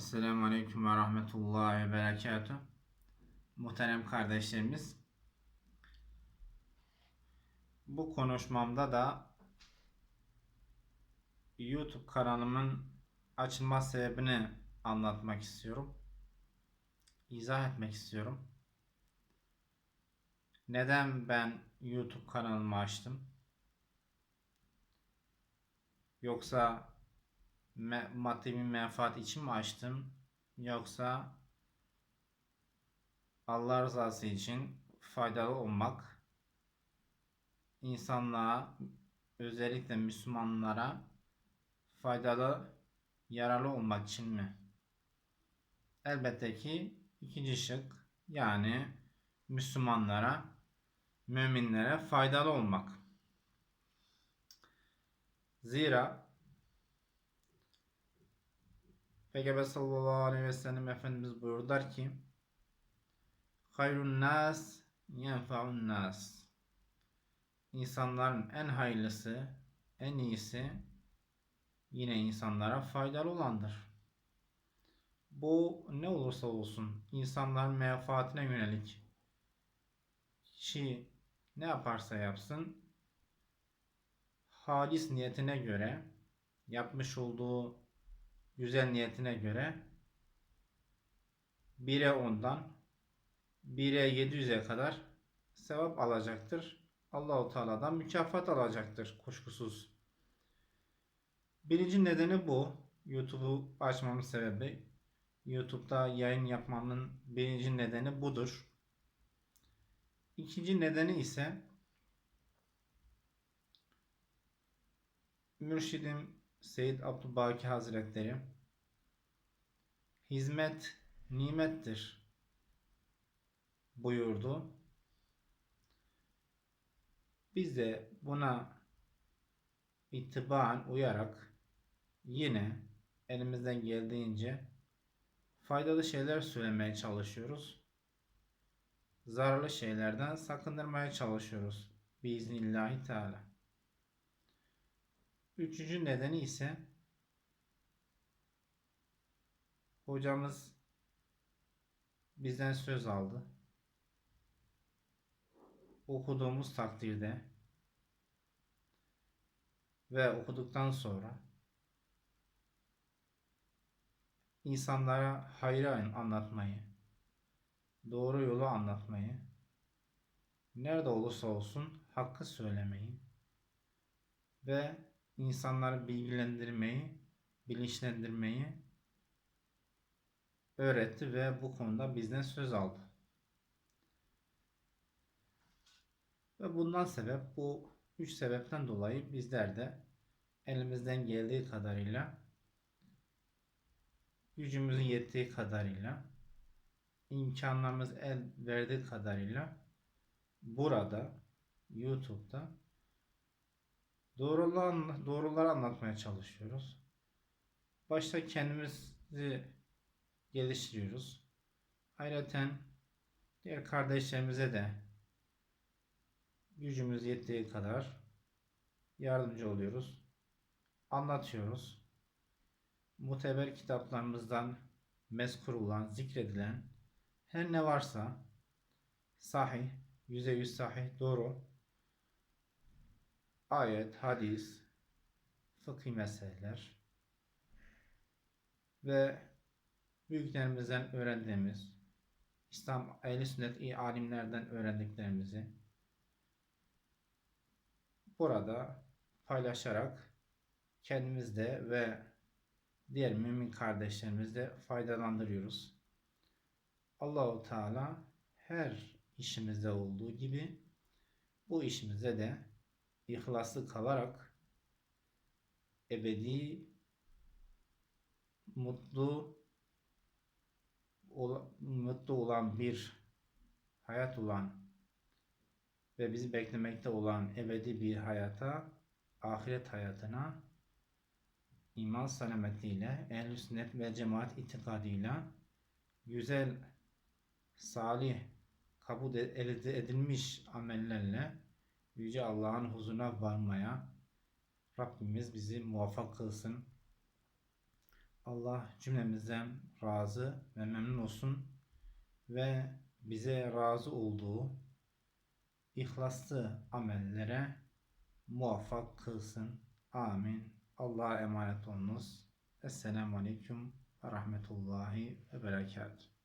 Esselamu Aleyküm ve Rahmetullahi ve Berekatuhu. Muhterem kardeşlerimiz, bu konuşmamda da YouTube kanalımın açılma sebebini anlatmak istiyorum. İzah etmek istiyorum. Neden ben YouTube kanalımı açtım? Yoksa me maddi bir menfaat için mi açtım? Yoksa Allah rızası için faydalı olmak, insanlığa, özellikle Müslümanlara faydalı, yararlı olmak için mi? Elbette ki ikinci şık yani Müslümanlara, müminlere faydalı olmak. Zira Peygamber sallallahu aleyhi ve sellem Efendimiz buyurdular ki Hayrun nas yenfa'un nas İnsanların en hayırlısı, en iyisi yine insanlara faydalı olandır. Bu ne olursa olsun insanların menfaatine yönelik kişi ne yaparsa yapsın halis niyetine göre yapmış olduğu güzel niyetine göre 1'e 10'dan 1'e 700'e kadar sevap alacaktır. Allahu Teala'dan mükafat alacaktır kuşkusuz. Birinci nedeni bu. YouTube'u açmamın sebebi YouTube'da yayın yapmamın birinci nedeni budur. İkinci nedeni ise Mürşidim Seyyid Abdülbaki Hazretleri hizmet nimettir buyurdu. Biz de buna itibaren uyarak yine elimizden geldiğince faydalı şeyler söylemeye çalışıyoruz. Zararlı şeylerden sakındırmaya çalışıyoruz. Biiznillahü Teala. Üçüncü nedeni ise hocamız bizden söz aldı. Okuduğumuz takdirde ve okuduktan sonra insanlara hayrı anlatmayı, doğru yolu anlatmayı, nerede olursa olsun hakkı söylemeyi ve insanları bilgilendirmeyi, bilinçlendirmeyi öğretti ve bu konuda bizden söz aldı. Ve bundan sebep bu üç sebepten dolayı bizler de elimizden geldiği kadarıyla gücümüzün yettiği kadarıyla imkanlarımız el verdiği kadarıyla burada YouTube'da doğrular, doğruları anlatmaya çalışıyoruz. Başta kendimizi geliştiriyoruz. Ayrıca diğer kardeşlerimize de gücümüz yettiği kadar yardımcı oluyoruz. Anlatıyoruz. Muteber kitaplarımızdan mezkur olan, zikredilen her ne varsa sahih, yüzde yüz sahih, doğru ayet, hadis, fıkhi meseleler ve büyüklerimizden öğrendiğimiz İslam ehli sünnet alimlerden öğrendiklerimizi burada paylaşarak kendimizde ve diğer mümin kardeşlerimizde faydalandırıyoruz. Allahu Teala her işimizde olduğu gibi bu işimize de ihlaslı kalarak ebedi mutlu mutlu olan bir hayat olan ve bizi beklemekte olan ebedi bir hayata, ahiret hayatına iman salametiyle, ehl sünnet ve cemaat itikadıyla güzel, salih, kabul edilmiş amellerle Yüce Allah'ın huzuruna varmaya Rabbimiz bizi muvaffak kılsın. Allah cümlemizden razı ve memnun olsun ve bize razı olduğu ihlaslı amellere muvaffak kılsın. Amin. Allah'a emanet olunuz. Esselamu Aleyküm ve Rahmetullahi ve Berekatuhu.